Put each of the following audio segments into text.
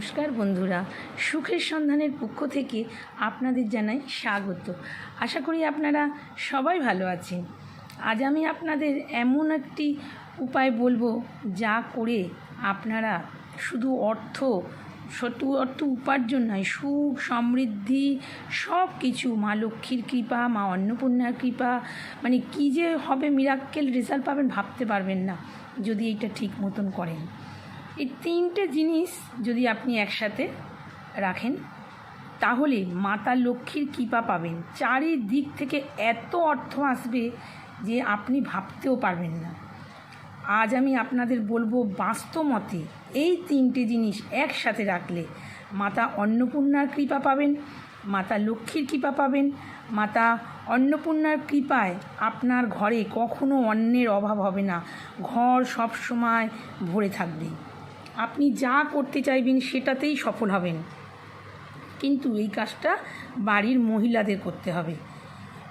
নমস্কার বন্ধুরা। সুখের সন্ধানের পক্ষ থেকে আপনাদের জানাই স্বাগত। আশা করি আপনারা সবাই ভালো আছেন। আজ আমি আপনাদের এমন একটি উপায় বলব যা করে আপনারা শুধু অর্থ শুধু অর্থ উপার্জন নয়, সুখ, সমৃদ্ধি সব কিছু মা লক্ষ্মীর কৃপা, মা অন্নপূর্ণার কৃপা মানে কী যে হবে মিরাক্কেল রেজাল্ট পাবেন ভাবতে পারবেন না, যদি এটা ঠিক মতন করেন। এই তিনটে জিনিস যদি আপনি একসাথে রাখেন, তাহলে মাতা লক্ষ্মীর কৃপা পাবেন। চারিদিক থেকে এত অর্থ আসবে যে আপনি ভাবতেও পারবেন না। আজ আমি আপনাদের বলব বাস্তবমতে এই তিনটে জিনিস একসাথে রাখলে মাতা অন্নপূর্ণার কৃপা পাবেন, মাতা লক্ষ্মীর কৃপা পাবেন, মাতা অন্নপূর্ণার কৃপায় আপনার ঘরে কখনো অন্যের অভাব হবে না। ঘর সব সময় ভরে থাকবে। আপনি যা করতে চাইবেন সেটাতেই সফল হবেন। কিন্তু এই কাজটা বাড়ির মহিলাদের করতে হবে।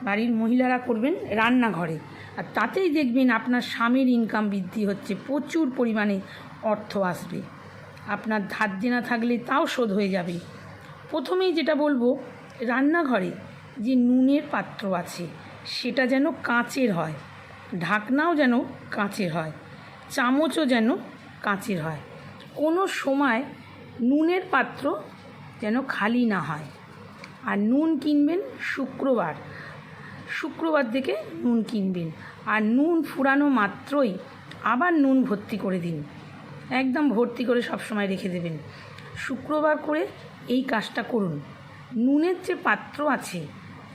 বাড়ির মহিলারা করবেন রান্নাঘরে। আর তাতেই দেখবেন আপনার স্বামীর ইনকাম বৃদ্ধি হচ্ছে, প্রচুর পরিমাণে অর্থ আসবে। আপনার ধার দেনা থাকলে তাও শোধ হয়ে যাবে। প্রথমেই যেটা বলব, রান্নাঘরে যে নুনের পাত্র আছে, সেটা যেন কাঁচের হয়। ঢাকনাও যেন কাঁচের হয়। চামচও যেন কাঁচের হয়। কোনো সময় নুনের পাত্র যেন খালি না হয়। আর নুন কিনবেন শুক্রবার। শুক্রবার থেকে নুন কিনবেন। আর নুন ফুরানো মাত্রই আবার নুন ভর্তি করে দিন। একদম ভর্তি করে সব সময় রেখে দেবেন। শুক্রবার করে এই কাজটা করুন। নুনের যে পাত্র আছে,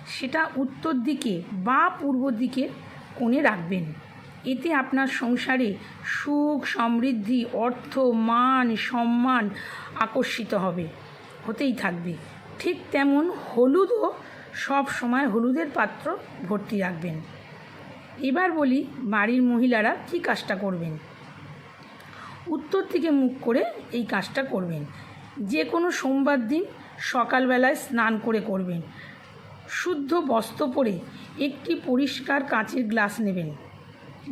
সেটা উত্তর দিকে বা পূর্ব দিকে কোণে রাখবেন। এতে আপনার সংসারে সুখ, সমৃদ্ধি, অর্থ, মান, সম্মান আকর্ষিত হবে। হতেই থাকবে। ঠিক তেমন হলুদও সব সময় হলুদের পাত্র ভর্তি রাখবেন। এবার বলি বাড়ির মহিলারা কী কাজটা করবেন। উত্তর দিকে মুখ করে এই কাজটা করবেন। যে কোনো সোমবার দিন সকালবেলায় স্নান করে করবেন। শুদ্ধ বস্ত্র পরে একটি পরিষ্কার কাঁচের গ্লাস নেবেন।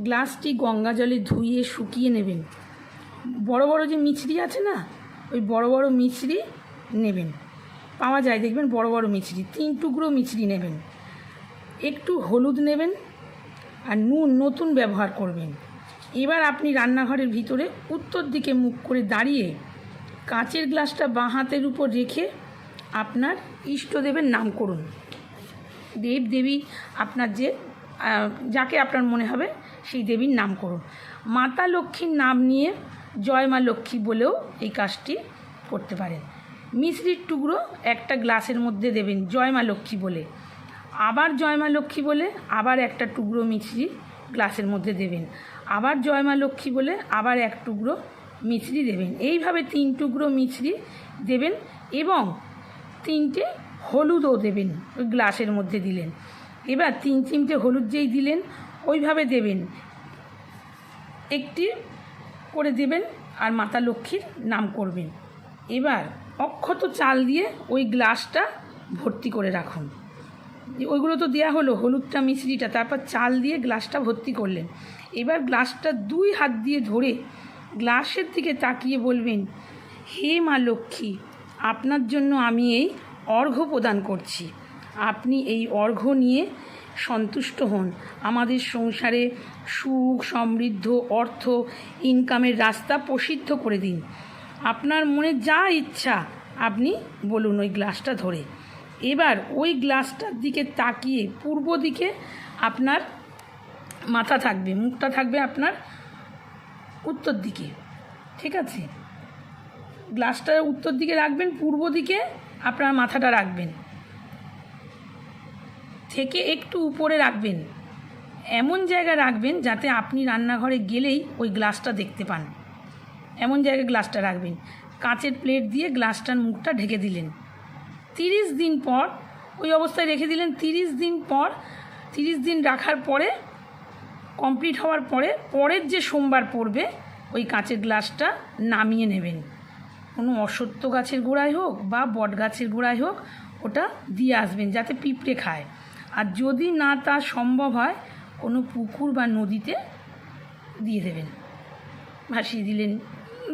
গ্লাসটি গঙ্গা জলে ধুইয়ে শুকিয়ে নেবেন। বড় বড় যে মিছরি আছে না, ওই বড় বড় মিছরি নেবেন। পাওয়া যায়, দেখবেন বড় বড় মিছরি, তিন টুকরো মিছরি নেবেন। একটু হলুদ নেবেন আর নুন নতুন ব্যবহার করবেন। এবার আপনি রান্নাঘরের ভিতরে উত্তর দিকে মুখ করে দাঁড়িয়ে কাঁচের গ্লাসটা বাঁ হাতের উপর রেখে আপনার ইষ্টদেবের নাম করুন। দেব দেবী আপনার যে যাকে আপনার মনে হবে সেই দেবীর নাম করুন মাতা লক্ষ্মীর নাম নিয়ে জয় মা লক্ষ্মী বলেও এই কাজটি করতে পারেন। মিশ্রির টুকরো একটা গ্লাসের মধ্যে দেবেন জয় মা লক্ষ্মী বলে। আবার জয় মা লক্ষ্মী বলে আবার একটা টুকরো মিছরি গ্লাসের মধ্যে দেবেন। আবার জয় মা লক্ষ্মী বলে আবার এক টুকরো মিছরি দেবেন। এইভাবে তিন টুকরো মিছরি দেবেন এবং তিনটে হলুদও দেবেন ওই গ্লাসের মধ্যে দিলেন। এবার তিন চিমটে হলুদ যেই দিলেন ওইভাবে দেবেন। একটি করে দেবেন আর মাতা লক্ষ্মীর নাম করবেন। এবার অক্ষত চাল দিয়ে ওই গ্লাসটা ভর্তি করে রাখুন। ওইগুলো তো দেওয়া হলো, হলুদটা মিশ্রিটা তারপর চাল দিয়ে গ্লাসটা ভর্তি করলেন। এবার গ্লাসটা দুই হাত দিয়ে ধরে গ্লাসের দিকে তাকিয়ে বলবেন, হে মা লক্ষ্মী, আপনার জন্য আমি এই অর্ঘ্য প্রদান করছি। আপনি এই অর্ঘ্য নিয়ে সন্তুষ্ট হন। আমাদের সংসারে সুখ, সমৃদ্ধ, অর্থ ইনকামের রাস্তা প্রসিদ্ধ করে দিন। আপনার মনে যা ইচ্ছা, আপনি বলুন ওই গ্লাসটা ধরে। এবার ওই গ্লাসটার দিকে তাকিয়ে পূর্ব দিকে আপনার মাথা থাকবে, মুখটা থাকবে আপনার উত্তর দিকে। ঠিক আছে? গ্লাসটা উত্তর দিকে রাখবেন, পূর্ব দিকে আপনার মাথাটা রাখবেন। থেকে একটু উপরে রাখবেন। এমন জায়গায় রাখবেন যাতে আপনি রান্নাঘরে গেলেই ওই গ্লাসটা দেখতে পান। এমন জায়গায় গ্লাসটা রাখবেন। কাঁচের প্লেট দিয়ে গ্লাসটার মুখটা ঢেকে দিলেন। তিরিশ দিন পর, ওই অবস্থায় রেখে দিলেন, তিরিশ দিন পর, তিরিশ দিন রাখার পরে, কমপ্লিট হওয়ার পরে, পরের যে সোমবার পড়বে, ওই কাঁচের গ্লাসটা নামিয়ে নেবেন। কোনো অসত্য গাছের গোড়ায় হোক বা বট গাছের গোড়ায় হোক, ওটা দিয়ে আসবেন যাতে পিঁপড়ে খায়। আর যদি না তা সম্ভব হয়, কোনো পুকুর বা নদীতে দিয়ে দেবেন। ভাসিয়ে দিলেন,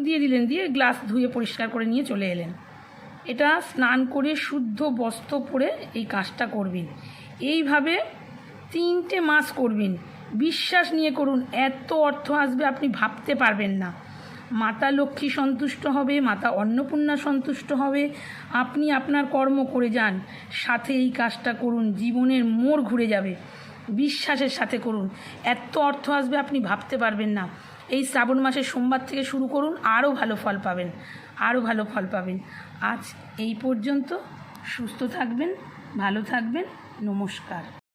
দিয়ে দিলেন, দিয়ে গ্লাস ধুয়ে পরিষ্কার করে নিয়ে চলে এলেন। এটা স্নান করে শুদ্ধ বস্ত্র পরে এই কাজটা করবেন। এইভাবে তিনটে মাস করবেন। বিশ্বাস নিয়ে করুন, এত অর্থ আসবে আপনি ভাবতে পারবেন না। মাতা লক্ষ্মী সন্তুষ্ট হবে, মাতা অন্নপূর্ণা সন্তুষ্ট হবে। আপনি আপনার কর্ম করে যান, সাথে এই কাজটা করুন, জীবনের মোড় ঘুরে যাবে। বিশ্বাসের সাথে করুন। এত অর্থ আসবে আপনি ভাবতে পারবেন না। এই শ্রাবণ মাসের সোমবার থেকে শুরু করুন, আরও ভালো ফল পাবেন, আরও ভালো ফল পাবেন। আজ এই পর্যন্ত সুস্থ থাকবেন, ভালো থাকবেন, নমস্কার।